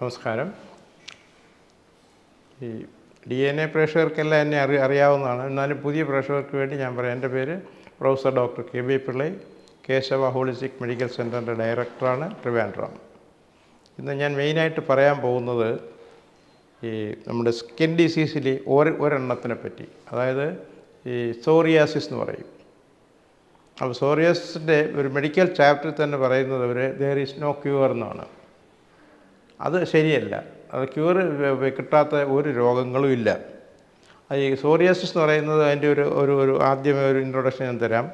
നമസ്കാരം. ഈ D N A പ്രേക്ഷകർക്കെല്ലാം എന്നെ അറി അറിയാവുന്നതാണ്. എന്നാലും പുതിയ പ്രേക്ഷകർക്ക് വേണ്ടി ഞാൻ പറയാം. എന്റെ പേര് professor doctor K B Pillai Keshava holistic medical സെന്ററിന്റെ ഡയറക്ടറാണ് ട്രിവാൻഡ്രം ഇന്ന് ഞാൻ മെയിനായിട്ട് പറയാൻ പോകുന്നത് ഈ നമ്മുടെ സ്കിൻ ഡിസീസിൽ ഒരു ഒരെണ്ണത്തിനെ പറ്റി. അതായത് ഈ സോറിയാസിസ് എന്ന് പറയും. അപ്പോൾ സോറിയാസിന്റെ ഒരു മെഡിക്കൽ ചാപ്റ്ററിൽ തന്നെ പറയുന്നത് അവർ ദർ ഈസ് നോ ക്യൂർ എന്നാണ്. അത് ശരിയല്ല. അത് ക്യൂർ കിട്ടാത്ത ഒരു രോഗങ്ങളും ഇല്ല. ഈ സോറിയാസിസ് എന്ന് പറയുന്നത് അതിന്റെ ഒരു ഒരു ഒരു ആദ്യമേ ഒരു ഇൻട്രൊഡക്ഷൻ ഞാൻ തരാം.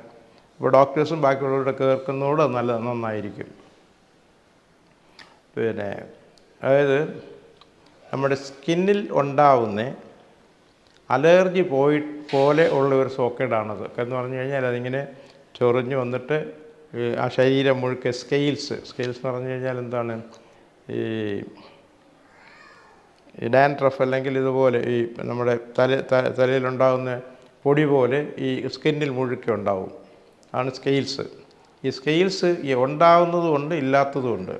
ഇപ്പോൾ ഡോക്ടേഴ്സും ബാക്കിയുള്ളവരുടെ കേൾക്കുന്നതോടെ നല്ല നന്നായിരിക്കും. പിന്നെ അതായത് നമ്മുടെ സ്കിന്നിൽ ഉണ്ടാവുന്ന അലർജി പോയി പോലെ ഉള്ള ഒരു സോക്കേഡാണത് എന്ന് പറഞ്ഞു കഴിഞ്ഞാൽ അതിങ്ങനെ ചൊറിഞ്ഞ് വന്നിട്ട് ആ ശരീരം മുഴുക്കെ സ്കെയിൽസ് സ്കെയിൽസ് എന്ന് പറഞ്ഞു കഴിഞ്ഞാൽ എന്താണ്? ഈ ഡാൻഡ്രഫ് അല്ലെങ്കിൽ ഇതുപോലെ ഈ നമ്മുടെ തല തലയിലുണ്ടാകുന്ന പൊടി പോലെ ഈ സ്കിന്നിൽ മുഴുക്കെ ഉണ്ടാവും. ആണ് സ്കെയിൽസ് ഈ സ്കെയിൽസ് ഉണ്ടാകുന്നതുകൊണ്ട് ഇല്ലാത്തതുകൊണ്ട്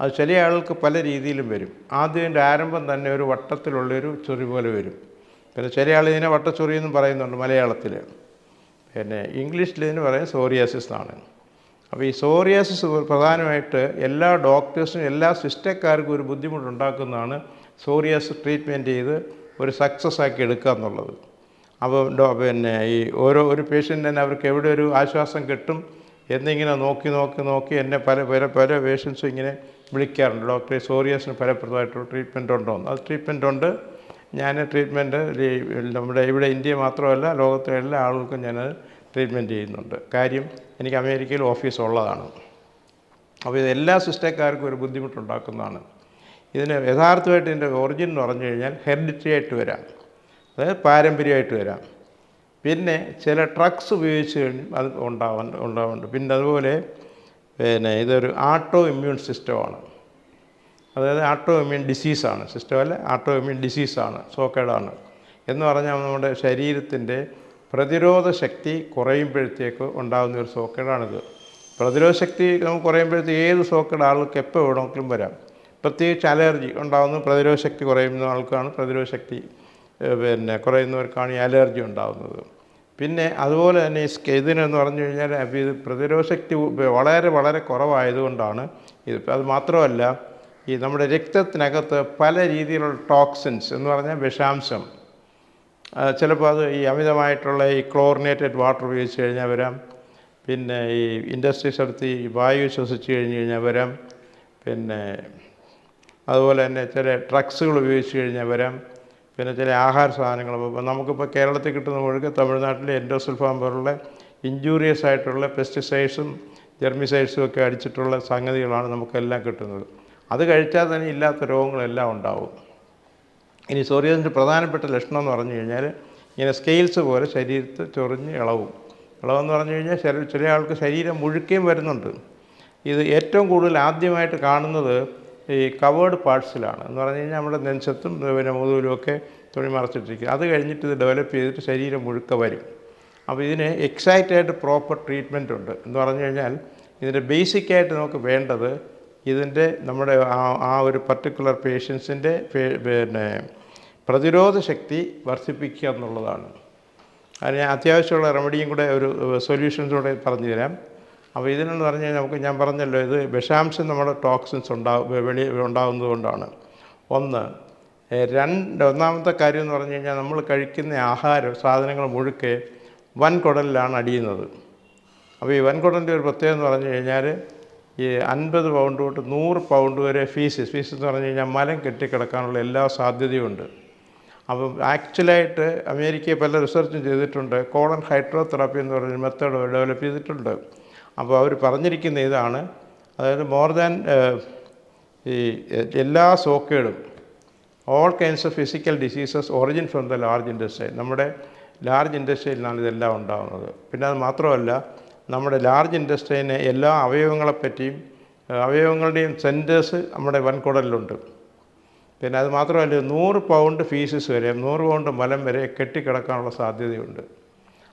അത് ചില ആളുകൾക്ക് പല രീതിയിലും വരും. ആദ്യം ആരംഭം തന്നെ ഒരു വട്ടത്തിലുള്ളൊരു ചൊറി പോലെ വരും. പിന്നെ ചില ആൾ ഇതിനെ വട്ടച്ചൊറി എന്നും പറയുന്നുണ്ട് മലയാളത്തിൽ പിന്നെ ഇംഗ്ലീഷിൽ ഇതിന് പറയും സോറിയാസിസ് എന്നാണ്. അപ്പോൾ ഈ സോറിയാസിസ് പ്രധാനമായിട്ട് എല്ലാ ഡോക്ടേഴ്സിനും എല്ലാ സിസ്റ്റക്കാർക്കും ഒരു ബുദ്ധിമുട്ടുണ്ടാക്കുന്നതാണ് സോറിയാസിസ് ട്രീറ്റ്മെന്റ് ചെയ്ത് ഒരു സക്സസ് ആക്കി എടുക്കുക എന്നുള്ളത്. അപ്പോൾ പിന്നെ ഈ ഓരോ ഒരു പേഷ്യന്റ് തന്നെ അവർക്ക് എവിടെ ഒരു ആശ്വാസം കിട്ടും എന്നിങ്ങനെ നോക്കി നോക്കി നോക്കി എന്നെ പല പല പല പേഷ്യൻസും ഇങ്ങനെ വിളിക്കാറുണ്ട്. ഡോക്ടറെ സോറിയാസിന് ഫലപ്രദമായിട്ടുള്ള ട്രീറ്റ്മെന്റ് ഉണ്ടോ അത് ട്രീറ്റ്മെന്റ് ഉണ്ട്. ഞാൻ ട്രീറ്റ്മെന്റ് നമ്മുടെ ഇവിടെ ഇന്ത്യ മാത്രമല്ല ലോകത്തിലെ എല്ലാ ആളുകൾക്കും ഞാൻ ട്രീറ്റ്മെന്റ് ചെയ്യുന്നുണ്ട്. കാര്യം എനിക്ക് അമേരിക്കയിൽ ഓഫീസ് ഉള്ളതാണ്. അപ്പോൾ ഇത് എല്ലാ സിസ്റ്റക്കാർക്കും ഒരു ബുദ്ധിമുട്ടുണ്ടാക്കുന്നതാണ്. ഇതിന് യഥാർത്ഥമായിട്ട് ഇതിന്റെ ഒറിജിൻ എന്ന് പറഞ്ഞു കഴിഞ്ഞാൽ ഹെറിഡിറ്ററി ആയിട്ട് വരാം. അതായത് പാരമ്പര്യമായിട്ട് വരാം. പിന്നെ ചില ട്രക്സ് ഉപയോഗിച്ച് കഴിഞ്ഞ് അത് ഉണ്ടാവാൻ ഉണ്ടാവുന്നുണ്ട് പിന്നെ അതുപോലെ പിന്നെ ഇതൊരു ആട്ടോ ഇമ്മ്യൂൺ സിസ്റ്റമാണ് അതായത് ആട്ടോ ഇമ്മ്യൂൺ ഡിസീസാണ് സിസ്റ്റം അല്ല ആട്ടോ ഇമ്മ്യൂൺ ഡിസീസാണ് സോക്കേഡാണ് എന്ന് പറഞ്ഞാൽ നമ്മുടെ ശരീരത്തിന്റെ പ്രതിരോധ ശക്തി കുറയുമ്പോഴത്തേക്ക് ഉണ്ടാകുന്ന ഒരു സോക്കേടാണിത്. പ്രതിരോധ ശക്തി നമുക്ക് കുറയുമ്പോഴത്തേക്ക് ഏത് സോക്കേഡ് ആൾക്ക് എപ്പോൾ വേണമെങ്കിലും വരാം. പ്രത്യേകിച്ച് അലർജി ഉണ്ടാകുന്ന പ്രതിരോധ ശക്തി കുറയുന്ന ആൾക്കാണ് പ്രതിരോധ ശക്തി പിന്നെ കുറയുന്നവർക്കാണ് ഈ അലർജി ഉണ്ടാകുന്നത്. പിന്നെ അതുപോലെ തന്നെ ഈ ഇതിനെന്ന് പറഞ്ഞു കഴിഞ്ഞാൽ ഇത് പ്രതിരോധ ശക്തി വളരെ വളരെ കുറവായതുകൊണ്ടാണ് ഇത്. അത് മാത്രമല്ല ഈ നമ്മുടെ രക്തത്തിനകത്ത് പല രീതിയിലുള്ള ടോക്സിൻസ് എന്ന് പറഞ്ഞാൽ വിഷാംശം ചിലപ്പോൾ അത് ഈ അമിതമായിട്ടുള്ള ഈ ക്ലോറിനേറ്റഡ് വാട്ടർ ഉപയോഗിച്ച് കഴിഞ്ഞാൽ വരാം. പിന്നെ ഈ ഇൻഡസ്ട്രീസ് നടത്തി വായു ശ്വസിച്ച് കഴിഞ്ഞ് കഴിഞ്ഞാൽ വരാം. പിന്നെ അതുപോലെ തന്നെ ചില ഡ്രഗ്സുകൾ ഉപയോഗിച്ച് കഴിഞ്ഞാൽ വരാം. പിന്നെ ചില ആഹാര സാധനങ്ങൾ. നമുക്കിപ്പോൾ കേരളത്തിൽ കിട്ടുന്ന ഒഴുക്ക് തമിഴ്നാട്ടിലെ എൻഡോസൾഫാം പോലുള്ള ഇഞ്ചൂറിയസ് ആയിട്ടുള്ള പെസ്റ്റിസൈഡ്സും ജെർമിസൈഡ്സും ഒക്കെ അടിച്ചിട്ടുള്ള സംഗതികളാണ് നമുക്കെല്ലാം കിട്ടുന്നത്. അത് കഴിച്ചാൽ തന്നെ ഇല്ലാത്ത രോഗങ്ങളെല്ലാം ഉണ്ടാവും. ഇനി സോറിയസിന്റെ പ്രധാനപ്പെട്ട ലക്ഷണം എന്ന് പറഞ്ഞു കഴിഞ്ഞാൽ ഇങ്ങനെ സ്കെയിൽസ് പോലെ ശരീരത്ത് ചൊറിഞ്ഞ് ഇളവും. ഇളവെന്ന് പറഞ്ഞു കഴിഞ്ഞാൽ ശരീരം ചില ആൾക്ക് ശരീരം മുഴുക്കുകയും വരുന്നുണ്ട്. ഇത് ഏറ്റവും കൂടുതൽ ആദ്യമായിട്ട് കാണുന്നത് ഈ കവേർഡ് പാർട്സിലാണ് എന്ന് പറഞ്ഞു കഴിഞ്ഞാൽ നമ്മുടെ നെഞ്ചത്തും പിന്നെ മുതുകിലും ഒക്കെ തുണി മറച്ചിട്ടിരിക്കും. അത് കഴിഞ്ഞിട്ട് ഇത് ഡെവലപ്പ് ചെയ്തിട്ട് ശരീരം മുഴുക്ക വരും. അപ്പോൾ ഇതിന് എക്സൈറ്റ് ആയിട്ട് പ്രോപ്പർ ട്രീറ്റ്മെന്റ് ഉണ്ട്. എന്ന് പറഞ്ഞു കഴിഞ്ഞാൽ ഇതിന്റെ ബേസിക്കായിട്ട് നമുക്ക് വേണ്ടത് ഇതിന്റെ നമ്മുടെ ആ ആ ഒരു പർട്ടിക്കുലർ പേഷ്യൻസിന്റെ പിന്നെ പ്രതിരോധ ശക്തി വർദ്ധിപ്പിക്കുക എന്നുള്ളതാണ്. അതിന് അത്യാവശ്യമുള്ള റെമഡിയും കൂടെ ഒരു സൊല്യൂഷൻസ് കൂടെ പറഞ്ഞു തരാം അപ്പോൾ ഇതിനെന്ന് പറഞ്ഞു കഴിഞ്ഞാൽ നമുക്ക് ഞാൻ പറഞ്ഞല്ലോ ഇത് വിഷാംശം നമ്മുടെ ടോക്സിൻസ് ഉണ്ടാവും വെളി ഉണ്ടാകുന്നതുകൊണ്ടാണ് ഒന്ന് രണ്ട് ഒന്നാമത്തെ കാര്യം എന്ന് പറഞ്ഞു കഴിഞ്ഞാൽ നമ്മൾ കഴിക്കുന്ന ആഹാരം സാധനങ്ങൾ മുഴുക്കെ വൻകുടലിലാണ് അടിയുന്നത്. അപ്പോൾ ഈ വൻകുടലിന്റെ ഒരു പ്രത്യേകത എന്ന് പറഞ്ഞു കഴിഞ്ഞാൽ ഈ അൻപത് പൗണ്ട് തൊട്ട് നൂറ് പൗണ്ട് വരെ ഫീസ് ഫീസ് എന്ന് പറഞ്ഞു കഴിഞ്ഞാൽ മലം കെട്ടിക്കിടക്കാനുള്ള എല്ലാ സാധ്യതയുമുണ്ട്. അപ്പം ആക്ച്വലായിട്ട് അമേരിക്കയിൽ പല റിസർച്ചും ചെയ്തിട്ടുണ്ട്. കോളൻ ഹൈഡ്രോതെറാപ്പി എന്ന് പറഞ്ഞൊരു മെത്തേഡ് ഡെവലപ്പ് ചെയ്തിട്ടുണ്ട്. അപ്പോൾ അവർ പറഞ്ഞിരിക്കുന്ന ഇതാണ്. അതായത് മോർ ദാൻ ഈ എല്ലാ സോക്കേടും all kinds of physical diseases origin from the large industry നമ്മുടെ ലാർജ് ഇൻഡസ്ട്രിയിലാണ് ഇതെല്ലാം ഉണ്ടാകുന്നത് പിന്നെ അത് മാത്രമല്ല നമ്മുടെ ലാർജ് ഇൻഡസ്ട്രീനെ എല്ലാ അവയവങ്ങളെപ്പറ്റിയും അവയവങ്ങളുടെയും സെന്റേഴ്സ് നമ്മുടെ വൻകുടലിലുണ്ട്. പിന്നെ അത് മാത്രമല്ല നൂറ് പൗണ്ട് ഫീസസ് വരെ നൂറ് പൗണ്ട് മലം വരെ കെട്ടിക്കിടക്കാനുള്ള സാധ്യതയുണ്ട്.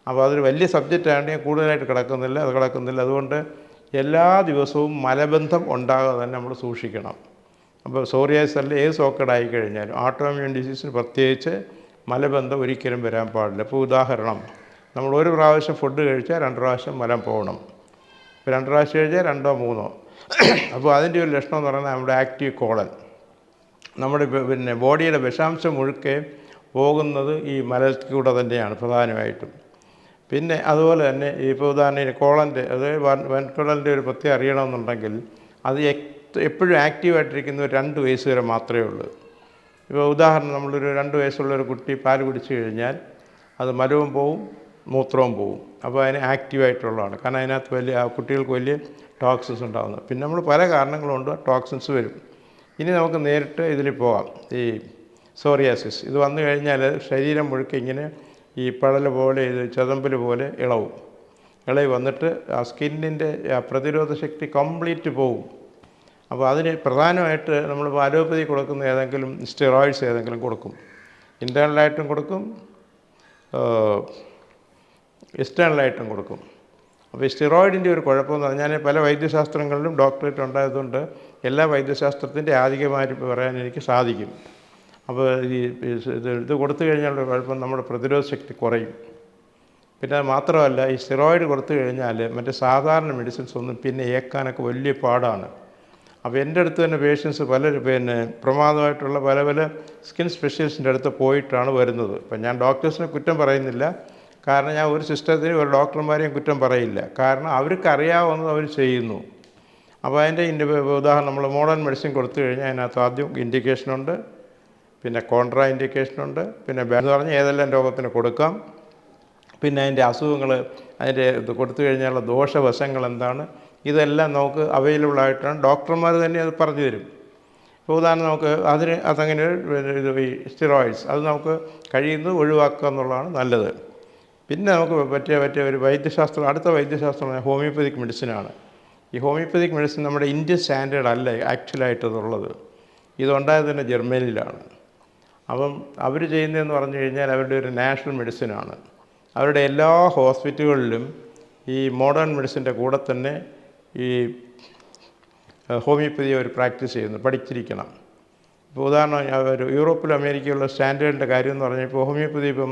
അപ്പോൾ അതൊരു വലിയ സബ്ജക്റ്റാണ് ഞാൻ കൂടുതലായിട്ട് കിടക്കുന്നില്ല അത് കിടക്കുന്നില്ല. അതുകൊണ്ട് എല്ലാ ദിവസവും മലബന്ധം ഉണ്ടാകാതെ തന്നെ നമ്മൾ സൂക്ഷിക്കണം. അപ്പോൾ സോറിയാസ് അല്ല ഏത് സോക്കഡായി കഴിഞ്ഞാലും ഓട്ടോമ്യൂൺ ഡിസീസിന് പ്രത്യേകിച്ച് മലബന്ധം ഒരിക്കലും വരാൻ പാടില്ല. ഇപ്പോൾ ഉദാഹരണം നമ്മൾ ഒരു പ്രാവശ്യം ഫുഡ് കഴിച്ചാൽ രണ്ട് പ്രാവശ്യം മലം പോകണം. ഇപ്പോൾ രണ്ട് പ്രാവശ്യം കഴിച്ചാൽ രണ്ടോ മൂന്നോ. അപ്പോൾ അതിന്റെ ഒരു ലക്ഷണം എന്ന് പറയുന്നത് നമ്മുടെ ആക്റ്റീവ് കോളൻ നമ്മുടെ പിന്നെ ബോഡിയുടെ വിഷാംശം മുഴുക്കെ പോകുന്നത് ഈ മലത്തിലൂടെ തന്നെയാണ് പ്രധാനമായിട്ടും. പിന്നെ അതുപോലെ തന്നെ ഇപ്പോൾ ഉദാഹരണം കോളന്റെ അത് വൻ- വൻകുടലിന്റെ ഒരു പ്രത്യേകം അറിയണമെന്നുണ്ടെങ്കിൽ അത് എപ്പോഴും ആക്റ്റീവായിട്ടിരിക്കുന്ന രണ്ട് വയസ്സ് വരെ മാത്രമേ ഉള്ളൂ. ഇപ്പോൾ ഉദാഹരണം നമ്മളൊരു രണ്ട് വയസ്സുള്ള ഒരു കുട്ടി പാൽ കുടിച്ചു കഴിഞ്ഞാൽ അത് മലവും പോവും മൂത്രവും പോവും. അപ്പോൾ അതിന് ആക്റ്റീവായിട്ടുള്ളതാണ്. കാരണം അതിനകത്ത് വലിയ കുട്ടികൾക്ക് വലിയ ടോക്സിൻസ് ഉണ്ടാകുന്നത് പിന്നെ നമ്മൾ പല കാരണങ്ങളുണ്ട് ടോക്സിൻസ് വരും. ഇനി നമുക്ക് നേരിട്ട് ഇതിൽ പോകാം ഈ സോറിയാസിസ്. ഇത് വന്നു കഴിഞ്ഞാൽ ശരീരം മുഴുക്കെ ഇങ്ങനെ ഈ പടൽ പോലെ ഇത് ചതമ്പൽ പോലെ ഇളവും. ഇളവ് വന്നിട്ട് ആ സ്കിന്നിന്റെ പ്രതിരോധ ശക്തി കംപ്ലീറ്റ് പോവും. അപ്പോൾ അതിന് പ്രധാനമായിട്ട് നമ്മൾ അലോപ്പതി കൊടുക്കുന്ന ഏതെങ്കിലും സ്റ്റിറോയിഡ്സ് ഏതെങ്കിലും കൊടുക്കും. ഇന്റേണലായിട്ടും കൊടുക്കും എക്സ്റ്റേണലായിട്ടും കൊടുക്കും. അപ്പോൾ ഈ സ്റ്റിറോയിഡിന്റെ ഒരു കുഴപ്പമെന്ന് പറഞ്ഞാൽ പല വൈദ്യശാസ്ത്രങ്ങളിലും ഡോക്ടറേറ്റ് ഉണ്ടായതുകൊണ്ട് എല്ലാ വൈദ്യശാസ്ത്രത്തിന്റെ ആധികമായിട്ട് പറയാൻ എനിക്ക് സാധിക്കും. അപ്പോൾ ഈ ഇത് ഇത് കൊടുത്തു കഴിഞ്ഞാലുള്ള കുഴപ്പം നമ്മുടെ പ്രതിരോധ ശക്തി കുറയും. പിന്നെ മാത്രമല്ല ഈ സ്റ്റിറോയിഡ് കൊടുത്തു കഴിഞ്ഞാൽ മറ്റേ സാധാരണ മെഡിസിൻസ് ഒന്നും പിന്നെ ഏക്കാനൊക്കെ വലിയ പാടാണ്. അപ്പോൾ എന്റെ അടുത്ത് തന്നെ പേഷ്യൻസ് പല പിന്നെ പ്രമാദമായിട്ടുള്ള പല പല സ്കിൻ സ്പെഷ്യലിസ്റ്റിന്റെ അടുത്ത് പോയിട്ടാണ് വരുന്നത്. അപ്പം ഞാൻ ഡോക്ടേഴ്സിനെ കുറ്റം പറയുന്നില്ല. കാരണം ഞാൻ ഒരു സിസ്റ്റത്തിനും ഒരു ഡോക്ടർമാരെയും കുറ്റം പറയില്ല. കാരണം അവർക്ക് അറിയാവുന്നത് അവർ ചെയ്യുന്നു. അപ്പോൾ അതിന്റെ ഉദാഹരണം നമ്മൾ മോഡേൺ മെഡിസിൻ കൊടുത്തു കഴിഞ്ഞാൽ അതിനകത്ത് ആദ്യം ഇൻഡിക്കേഷനുണ്ട് പിന്നെ കോൺട്രാ ഇൻഡിക്കേഷനുണ്ട് പിന്നെ എന്ന് പറഞ്ഞാൽ ഏതെല്ലാം രോഗത്തിന് കൊടുക്കാം. പിന്നെ അതിന്റെ അസുഖങ്ങൾ അതിന്റെ ഇത് കൊടുത്തു കഴിഞ്ഞാലുള്ള ദോഷവശങ്ങൾ എന്താണ്? ഇതെല്ലാം നമുക്ക് അവൈലബിൾ ആയിട്ടാണ് ഡോക്ടർമാർ തന്നെ അത് പറഞ്ഞു തരും. ഇപ്പോൾ ഉദാഹരണം നമുക്ക് അതിന് അതങ്ങനെ ഇത് ഈ സ്റ്റിറോയിഡ്സ് അത് നമുക്ക് കഴിയുന്നത് ഒഴിവാക്കുക എന്നുള്ളതാണ് നല്ലത്. പിന്നെ നമുക്ക് പറ്റിയ പറ്റിയ ഒരു വൈദ്യശാസ്ത്രം അടുത്ത വൈദ്യശാസ്ത്രം ഹോമിയോപ്പതിക് മെഡിസിനാണ്. ഈ ഹോമിയോപ്പതിക് മെഡിസിൻ നമ്മുടെ ഇന്ത്യൻ സ്റ്റാൻഡേർഡ് അല്ല ആക്ച്വലായിട്ട് ഉള്ളത് ഇതുണ്ടായത് തന്നെ ജർമ്മനിയിലാണ്. അപ്പം അവർ ചെയ്യുന്നതെന്ന് പറഞ്ഞു കഴിഞ്ഞാൽ അവരുടെ ഒരു നാഷണൽ മെഡിസിനാണ്. അവരുടെ എല്ലാ ഹോസ്പിറ്റലുകളിലും ഈ മോഡേൺ മെഡിസിന്റെ കൂടെ തന്നെ ഈ ഹോമിയോപ്പതി അവർ പ്രാക്ടീസ് ചെയ്യുന്നു പഠിച്ചിരിക്കണം. ഇപ്പോൾ ഉദാഹരണം യൂറോപ്പിലും അമേരിക്കയിലുള്ള സ്റ്റാൻഡേർഡിന്റെ കാര്യം എന്ന് പറഞ്ഞാൽ ഇപ്പോൾ ഹോമിയോപ്പതി ഇപ്പം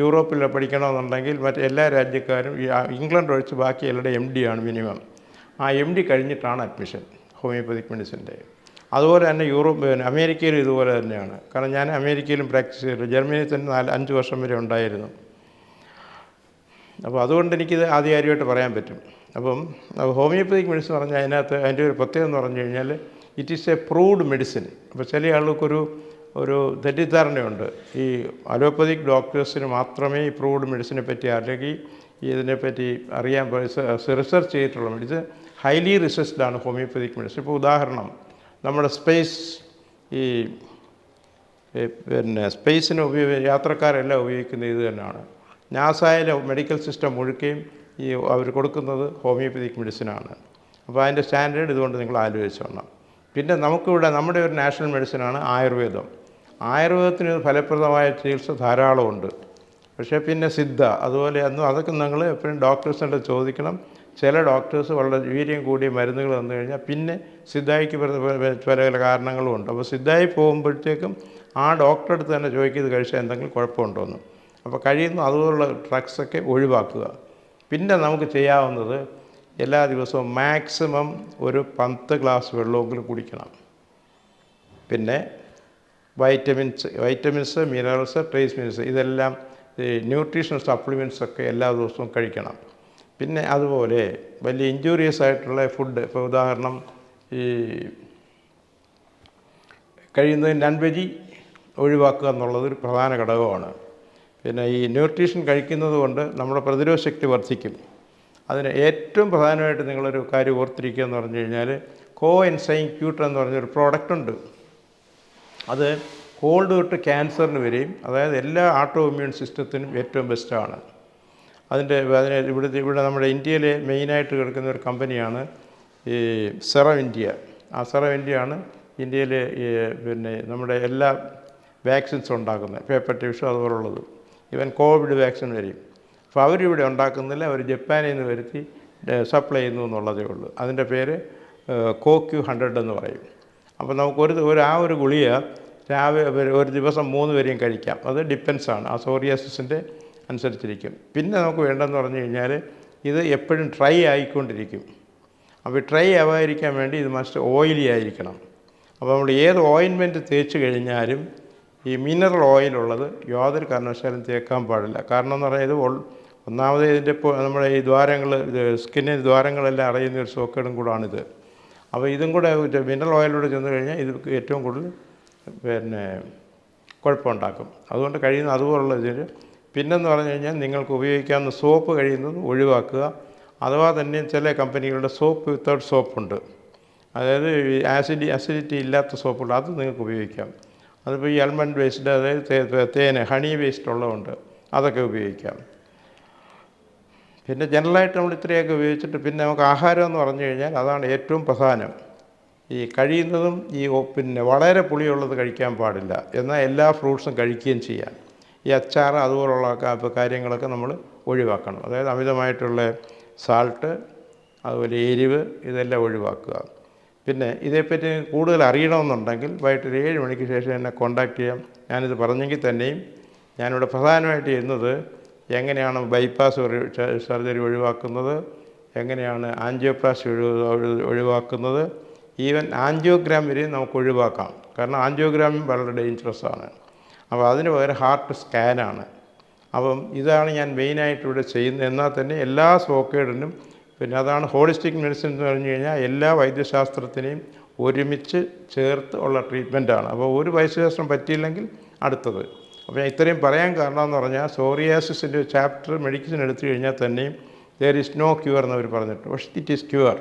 യൂറോപ്പിൽ പഠിക്കണമെന്നുണ്ടെങ്കിൽ മറ്റ് എല്ലാ രാജ്യക്കാരും ഇംഗ്ലണ്ട് ഒഴിച്ച് ബാക്കി എല്ലാവരുടെ എം ഡി ആണ് മിനിമം. ആ എം ഡി കഴിഞ്ഞിട്ടാണ് അഡ്മിഷൻ ഹോമിയോപ്പതിക് മെഡിസിന്റെ അതുപോലെ തന്നെ യൂറോപ്പ് പിന്നെ അമേരിക്കയിലും ഇതുപോലെ തന്നെയാണ്. കാരണം ഞാൻ അമേരിക്കയിലും പ്രാക്ടീസ് ചെയ്തിട്ടുണ്ട്. ജർമ്മനിയിൽ തന്നെ നാല് അഞ്ച് വർഷം വരെ ഉണ്ടായിരുന്നു. അപ്പോൾ അതുകൊണ്ട് എനിക്കിത് ആധികാരികമായിട്ട് പറയാൻ പറ്റും. അപ്പം ഹോമിയോപ്പതിക് മെഡിസിൻ പറഞ്ഞാൽ അതിനകത്ത് അതിന്റെ ഒരു പ്രത്യേകത എന്ന് പറഞ്ഞു കഴിഞ്ഞാൽ it is a proved medicine അപ്പോൾ ചില ആളുകൾക്കൊരു ഒരു തെറ്റിദ്ധാരണയുണ്ട്. ഈ അലോപ്പതിക് ഡോക്ടേഴ്സിന് മാത്രമേ ഈ പ്രൂവ്ഡ് മെഡിസിനെ പറ്റി അല്ലെങ്കിൽ ഇതിനെപ്പറ്റി അറിയാൻ റിസർച്ച് ചെയ്തിട്ടുള്ള മെഡിസിൻ ഹൈലി റിസർച്ച്ഡ് ആണ് ഹോമിയോപ്പതിക് മെഡിസിൻ. ഇപ്പോൾ ഉദാഹരണം നമ്മുടെ സ്പേസ് ഈ പിന്നെ സ്പേസിന് ഉപയോഗ യാത്രക്കാരെല്ലാം ഉപയോഗിക്കുന്ന ഇത് തന്നെയാണ്. നാസായിലെ മെഡിക്കൽ സിസ്റ്റം മുഴുക്കുകയും ഈ അവർ കൊടുക്കുന്നത് ഹോമിയോപ്പതിക് മെഡിസിനാണ്. അപ്പോൾ അതിന്റെ സ്റ്റാൻഡേർഡ് ഇതുകൊണ്ട് നിങ്ങൾ ആലോചിച്ചോണം പിന്നെ നമുക്കിവിടെ നമ്മുടെ ഒരു നാഷണൽ മെഡിസിനാണ് ആയുർവേദം. ആയുർവേദത്തിന് ഫലപ്രദമായ ചികിത്സ ധാരാളമുണ്ട്. പക്ഷേ പിന്നെ സിദ്ധ അതുപോലെ അന്നും അതൊക്കെ നിങ്ങൾ എപ്പോഴും ഡോക്ടേഴ്സിന്റെ ചോദിക്കണം. ചില ഡോക്ടേഴ്സ് വളരെ വീര്യം കൂടിയ മരുന്നുകൾ വന്നു കഴിഞ്ഞാൽ പിന്നെ സിദ്ധായിക്ക് പല- പല- കാരണങ്ങളും ഉണ്ട്. അപ്പോൾ സിദ്ധായി പോകുമ്പോഴത്തേക്കും ആ ഡോക്ടറെ അടുത്ത് തന്നെ ചോദിക്കുക ഇത് കഴിച്ചാൽ എന്തെങ്കിലും കുഴപ്പമുണ്ടോ എന്ന് അപ്പോൾ കഴിയുന്നു അതുപോലുള്ള ഡ്രഗ്സൊക്കെ ഒഴിവാക്കുക. പിന്നെ നമുക്ക് ചെയ്യാവുന്നത് എല്ലാ ദിവസവും മാക്സിമം ഒരു പത്ത് ഗ്ലാസ് വെള്ളമെങ്കിലും കുടിക്കണം. പിന്നെ vitamins vitamins minerals trace minerals ഇതെല്ലാം ന്യൂട്രീഷൻ സപ്ലിമെന്റ്സ് ഒക്കെ എല്ലാ ദിവസവും കഴിക്കണം. പിന്നെ അതുപോലെ വലിയ ഇഞ്ചൂറിയസ് ആയിട്ടുള്ള ഫുഡ് ഇപ്പോൾ ഉദാഹരണം ഈ കഴിയുന്നത് നൺ വെജി ഒഴിവാക്കുക എന്നുള്ളത് ഒരു പ്രധാന ഘടകമാണ്. പിന്നെ ഈ ന്യൂട്രീഷൻ കഴിക്കുന്നത് കൊണ്ട് നമ്മുടെ പ്രതിരോധ ശക്തി വർദ്ധിക്കും. അതിന് ഏറ്റവും പ്രധാനമായിട്ട് നിങ്ങളൊരു കാര്യം ഓർത്തിരിക്കുക എന്ന് പറഞ്ഞു കഴിഞ്ഞാൽ കോ എൻസൈൻ ക്യൂട്ടർ എന്ന് പറഞ്ഞൊരു പ്രോഡക്റ്റ് ഉണ്ട്. അത് കോൾഡ് തൊട്ട് ക്യാൻസറിന് വരെയും അതായത് എല്ലാ ആട്ടോ ഇമ്മ്യൂൺ സിസ്റ്റത്തിനും ഏറ്റവും ബെസ്റ്റാണ് അതിന്റെ അതിന് ഇവിടുത്തെ ഇവിടെ നമ്മുടെ ഇന്ത്യയിലെ മെയിനായിട്ട് കിടക്കുന്ന ഒരു കമ്പനിയാണ് ഈ സെറം ഇന്ത്യ ആ സെറം ഇന്ത്യയാണ് ഇന്ത്യയിലെ പിന്നെ നമ്മുടെ എല്ലാ വാക്സിൻസും ഉണ്ടാക്കുന്നത്. പേപ്പർ ടിഷ്യൂ അതുപോലുള്ളത്. ഈവൻ കോവിഡ് വാക്സിൻ വരെയും. അപ്പോൾ അവരിവിടെ ഉണ്ടാക്കുന്നില്ല അവർ ജപ്പാനിൽ നിന്ന് വരുത്തി സപ്ലൈ ചെയ്യുന്നു എന്നുള്ളതേ ഉള്ളൂ. അതിന്റെ പേര് കോക്യു ഹൺഡ്രഡ് എന്ന് പറയും. അപ്പോൾ നമുക്ക് ഒരു ഒരു ആ ഒരു ഗുളിക രാവിലെ ഒരു- ദിവസം മൂന്ന് പേരെയും കഴിക്കാം. അത് ഡിപ്പെൻസ് ആണ്. ആ സോറിയാസിന്റെ അനുസരിച്ചിരിക്കും. പിന്നെ നമുക്ക് വേണ്ടതെന്ന് പറഞ്ഞു കഴിഞ്ഞാൽ ഇത് എപ്പോഴും ട്രൈ ആയിക്കൊണ്ടിരിക്കും. അപ്പോൾ ട്രൈ ആവാതിരിക്കാൻ വേണ്ടി ഇത് മസ്റ്റ് ഓയിലി ആയിരിക്കണം. അപ്പോൾ നമ്മൾ ഏത് ഓയിൻമെന്റ് തേച്ച് കഴിഞ്ഞാലും ഈ മിനറൽ ഓയിലുള്ളത് യാതൊരു കാരണവശാലും തേക്കാൻ പാടില്ല. കാരണം എന്ന് പറഞ്ഞാൽ ഇത് ഒന്നാമത് ഇതിന്റെ നമ്മുടെ ഈ ദ്വാരങ്ങൾ ഇത് സ്കിന്നിൻ ദ്വാരങ്ങളെല്ലാം അറിയുന്ന ഒരു സോക്കേടും കൂടാണിത്. അപ്പോൾ ഇതും കൂടെ മിനറൽ ഓയിലൂടെ ചെന്ന് കഴിഞ്ഞാൽ ഇത് ഏറ്റവും കൂടുതൽ പിന്നെ കുഴപ്പമുണ്ടാക്കും. അതുകൊണ്ട് കഴിയുന്ന അതുപോലുള്ള ഇതിൽ പിന്നെന്ന് പറഞ്ഞു കഴിഞ്ഞാൽ നിങ്ങൾക്ക് ഉപയോഗിക്കാവുന്ന സോപ്പ് കഴിയുന്നത് ഒഴിവാക്കുക. അഥവാ തന്നെ ചില കമ്പനികളുടെ സോപ്പ് വിത്തൗട്ട് സോപ്പുണ്ട്. അതായത് ആസിഡി അസിഡിറ്റി ഇല്ലാത്ത സോപ്പുണ്ട്. അത് നിങ്ങൾക്ക് ഉപയോഗിക്കാം. അതിപ്പോൾ ഈ അൽമണ്ട് ബേസ്ഡ് അതായത് തേൻ ഹണി വേസ്റ്റ് ഉള്ളതുണ്ട് അതൊക്കെ ഉപയോഗിക്കാം. പിന്നെ ജനറലായിട്ട് നമ്മൾ ഇത്രയൊക്കെ ഉപയോഗിച്ചിട്ട് പിന്നെ നമുക്ക് ആഹാരം എന്ന് പറഞ്ഞു കഴിഞ്ഞാൽ അതാണ് ഏറ്റവും പ്രധാനം. ഈ കഴിയുന്നതും ഈ പിന്നെ വളരെ പുളിയുള്ളത് കഴിക്കാൻ പാടില്ല. എന്നാൽ എല്ലാ ഫ്രൂട്ട്സും കഴിക്കുകയും ചെയ്യാം. ഈ അച്ചാർ അതുപോലുള്ള കാര്യങ്ങളൊക്കെ നമ്മൾ ഒഴിവാക്കണം. അതായത് അമിതമായിട്ടുള്ള സാൾട്ട് അതുപോലെ എരിവ് ഇതെല്ലാം ഒഴിവാക്കുക. പിന്നെ ഇതേപ്പറ്റി കൂടുതൽ അറിയണമെന്നുണ്ടെങ്കിൽ വൈകിട്ട് ഒരു ഏഴ് മണിക്ക് ശേഷം എന്നെ കോൺടാക്റ്റ് ചെയ്യാം. ഞാനിത് പറഞ്ഞെങ്കിൽ തന്നെയും ഞാനിവിടെ പ്രധാനമായിട്ട് ചെയ്യുന്നത് എങ്ങനെയാണ് ബൈപ്പാസ് സർജറി ഒഴിവാക്കുന്നത്? എങ്ങനെയാണ് ആൻജിയോപ്ലാസ്റ്റി ഒഴിവ് ഒഴിവാക്കുന്നത്? ഈവൻ ആൻജിയോഗ്രാം വരെയും നമുക്ക് ഒഴിവാക്കാം. കാരണം ആൻജിയോഗ്രാമും വളരെ ഡേഞ്ചറസ് ആണ്. അപ്പോൾ അതിന് പകരം ഹാർട്ട് സ്കാനാണ് അപ്പം ഇതാണ് ഞാൻ മെയിനായിട്ട് ഇവിടെ ചെയ്യുന്നത്. എന്നാൽ തന്നെ എല്ലാ സോക്കേഡിനും പിന്നെ അതാണ് ഹോളിസ്റ്റിക് മെഡിസിൻ എന്ന് പറഞ്ഞു കഴിഞ്ഞാൽ എല്ലാ വൈദ്യശാസ്ത്രത്തിനെയും ഒരുമിച്ച് ചേർത്ത് ഉള്ള ട്രീറ്റ്മെന്റാണ് അപ്പോൾ ഒരു വൈദ്യശാസ്ത്രം പറ്റിയില്ലെങ്കിൽ അടുത്തത്. അപ്പോൾ ഞാൻ ഇത്രയും പറയാൻ കാരണം എന്ന് പറഞ്ഞാൽ സോറിയാസിന്റെ ചാപ്റ്റർ മെഡിസിൻ എടുത്തു കഴിഞ്ഞാൽ തന്നെയും ദർ ഇസ് നോ ക്യൂർ എന്നവർ പറഞ്ഞിട്ട് പക്ഷേ ഇറ്റ് ഈസ് ക്യൂർ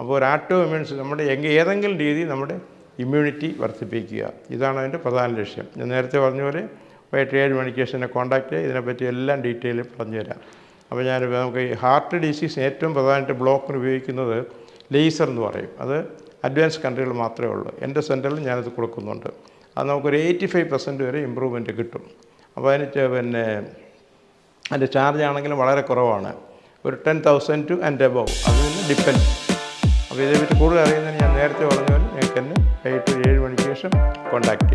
അപ്പോൾ ഒരു ആട്ടോ ഇമ്മ്യൂൺസ് നമ്മുടെ എങ്കിൽ ഏതെങ്കിലും രീതിയിൽ നമ്മുടെ ഇമ്മ്യൂണിറ്റി വർദ്ധിപ്പിക്കുക. ഇതാണ് അതിന്റെ പ്രധാന ലക്ഷ്യം. ഞാൻ നേരത്തെ പറഞ്ഞ പോലെ വൈകിട്ട് ഏഴ് മണിക്ക് ശേഷം എന്നെ കോൺടാക്ട് ചെയ്യുക. ഇതിനെപ്പറ്റി എല്ലാം ഡീറ്റെയിൽ പറഞ്ഞു തരാം. അപ്പോൾ ഞാൻ നമുക്ക് ഈ ഹാർട്ട് ഡിസീസ് ഏറ്റവും പ്രധാനമായിട്ട് ബ്ലോക്കിന് ഉപയോഗിക്കുന്നത് ലേസർ എന്ന് പറയും. അത് അഡ്വാൻസ് കൺട്രികൾ മാത്രമേ ഉള്ളൂ. എന്റെ സെന്ററിൽ ഞാനത് കൊടുക്കുന്നുണ്ട്. അത് നമുക്കൊരു എയ്റ്റി ഫൈവ് പെർസെന്റ് വരെ ഇമ്പ്രൂവ്മെന്റ് കിട്ടും. അപ്പോൾ അതിന് പിന്നെ അതിന്റെ ചാർജ് ആണെങ്കിലും വളരെ കുറവാണ്. ഒരു ten thousand two and above അത് പിന്നെ ഡിപ്പെൻഡ് അപ്പോൾ ഇതേപറ്റി കൂടുതൽ അറിയുന്നതിന് ഞാൻ നേരത്തെ പറഞ്ഞ പോലെ ഞങ്ങൾക്ക് എന്നെ വൈകിട്ട് ഏഴ് മണിക്ക് ശേഷം കോൺടാക്ട് ചെയ്യാം.